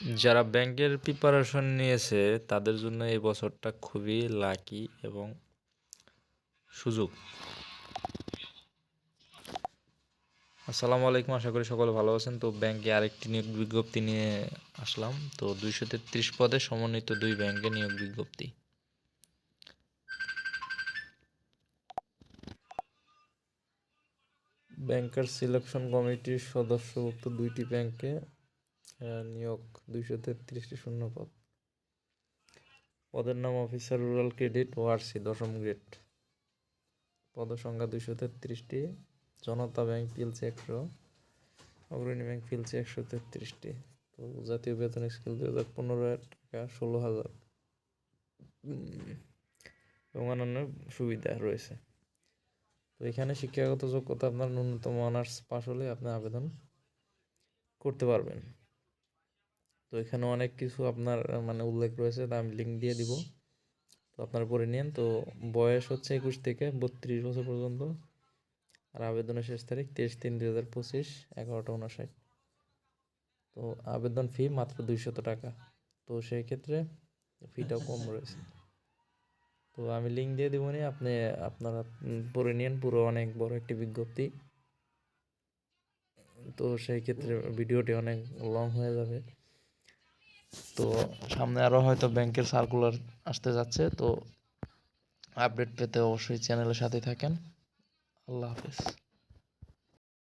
যারা ব্যাংকের প্রিপারেশন নিয়েছে, তাদের জন্য এই বছরটা খুবই লাকি এবং সুযোগ। আসসালামু আলাইকুম, আশা করি সকলে ভালো আছেন। তো ব্যাংকে আরেকটি নিয়োগ বিজ্ঞপ্তি নিয়ে আসলাম। তো দুইশো তেত্রিশ পদে সমন্বিত দুই ব্যাংকে নিয়োগ বিজ্ঞপ্তি। ব্যাংকার সিলেকশন কমিটির সদস্যভুক্ত দুইটি ব্যাংকে নিয়োগ দুইশো তেত্রিশটি শূন্য পদ পদের নাম অফিসার রুরাল ক্রেডিট ওআরসি দশম গ্রেড পদসংখ্যা দুইশো তেত্রিশটি, জনতা ব্যাংক পিলসি একশো, অগ্রণী ব্যাংক পিলসি একশো তেত্রিশটি। তো জাতীয় বেতন স্কেল দুই হাজার পনেরো টাকা ষোলো হাজার। এবং অন্যান্য সুবিধা রয়েছে। তো এখানে শিক্ষাগত যোগ্যতা আপনার ন্যূনতম অনার্স পাস হলে আপনি আবেদন করতে পারবেন। তো এখানে অনেক কিছু আপনার মানে উল্লেখ রয়েছে, তা আমি লিঙ্ক দিয়ে দিব। তো আপনারা পড়ে নিন। তো বয়স হচ্ছে একুশ থেকে বত্রিশ বছর পর্যন্ত। আর আবেদনের শেষ তারিখ তেইশ তিন দুই হাজার পঁচিশ, এগারোটা উনষাট তো আবেদন ফি মাত্র দুইশত টাকা। তো সেই ক্ষেত্রে ফিটাও কম রয়েছে। তো আমি লিঙ্ক দিয়ে দেবো নি, আপনি, আপনারা পড়ে নিন। পুরো অনেক বড় একটি বিজ্ঞপ্তি। তো সেই ক্ষেত্রে ভিডিওটি অনেক লং হয়ে যাবে। তো সামনে আরও হয়তো ব্যাংকের সার্কুলার আসতে যাচ্ছে, তো আপডেট পেতে অবশ্যই চ্যানেলের সাথে থাকেন। আল্লাহ হাফেজ।